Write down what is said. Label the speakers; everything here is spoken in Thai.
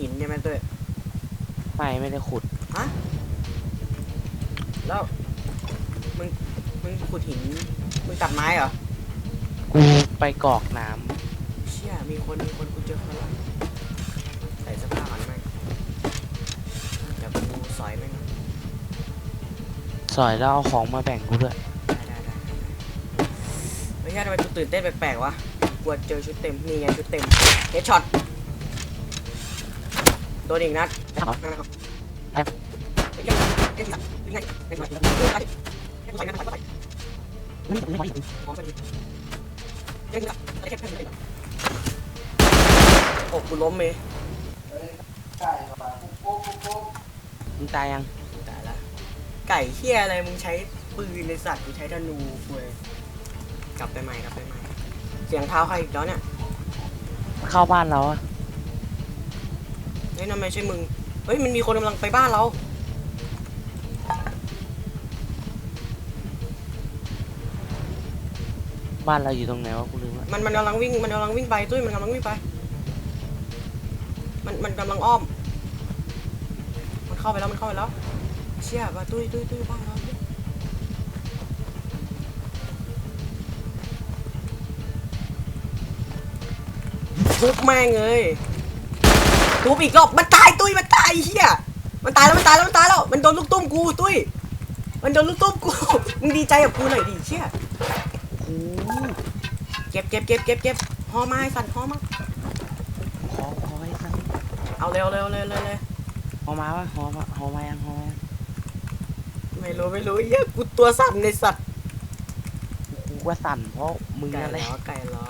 Speaker 1: หินใช่ไหมเต้ย
Speaker 2: ไม่ไม่ได้ขุด
Speaker 1: ฮะแล้วมึงมึงขุดหินมึงตัดไม้เหรอ
Speaker 2: กูไปกรอกน้
Speaker 1: เชี่ยมีคนมีคนกูเจอคนละใส่เสื้อผ้าก่อนไหมเดี๋ยวกูสอยแม่งำ
Speaker 2: สอยแล้วเอาของมาแบ่งกูด้วย
Speaker 1: ได้ได้ได้ได้ไม่ใช่ทำไมกูตื่นเต้นแปลกๆวะกลัวเจอชุดเต็มนี่ไงชุดเต็มเฮดช็อต โดนอีกนัด
Speaker 2: ครับ
Speaker 1: โอ้กูล้มเม
Speaker 2: มึงตายยัง
Speaker 1: ตายละไก่เฮียอะไรมึงใช้ปืนในสัตว์กูใช้ธนูกูเลยกลับไปใหม่กลับไปใหม่ เสียงเท้าใครอีกแล้วเนี่ย
Speaker 2: เข้าบ้านเราอะ
Speaker 1: เฮ้ยนั่นไม่ใช่มึง เฮ้ยมันมีคนกำลังไปบ้านเรา
Speaker 2: บ้านเราอยู่ตรงไหนวะกูลืมละ
Speaker 1: มันมันกำลังวิ่งมันกำลังวิ่งไปตุ้ยมันกำลังวิ่งไป มันมันกำลังอ้อม มันเข้าไปแล้วมันเข้าไปแล้ว เชี่ยว่าตุ้ยตุ้ยตุ้ยบ้านเราตุ้ยทุบแม่งเลย ทุบอีกรอบมันตายตุ้ยมันตายเฮียมันตายแล้วมันตายแล้วมันตายแล้วมันโดนลูกตุ้มกูตุ้ยมันโดนลูกตุ้มกูมึงดีใจกับกูหน่อยดิเชี่ย
Speaker 2: โอ้โห
Speaker 1: เก็บเก็บเก็บเก็บเก็บหอไม้สั่นหอมา
Speaker 2: ขอขอให้สัก
Speaker 1: เอาเร็วเร็วเร็วเร็วเร็ว
Speaker 2: หอมาวะหอมาหอมายังหอมายัง
Speaker 1: ไม่รู้ไม่รู้เหี้ยอะกูตัวสั่นในสัตว์
Speaker 2: กูว่าสั่นเพราะมึง
Speaker 1: ไก่
Speaker 2: นั่นแห
Speaker 1: เหร
Speaker 2: ละ
Speaker 1: อไก่เหรอ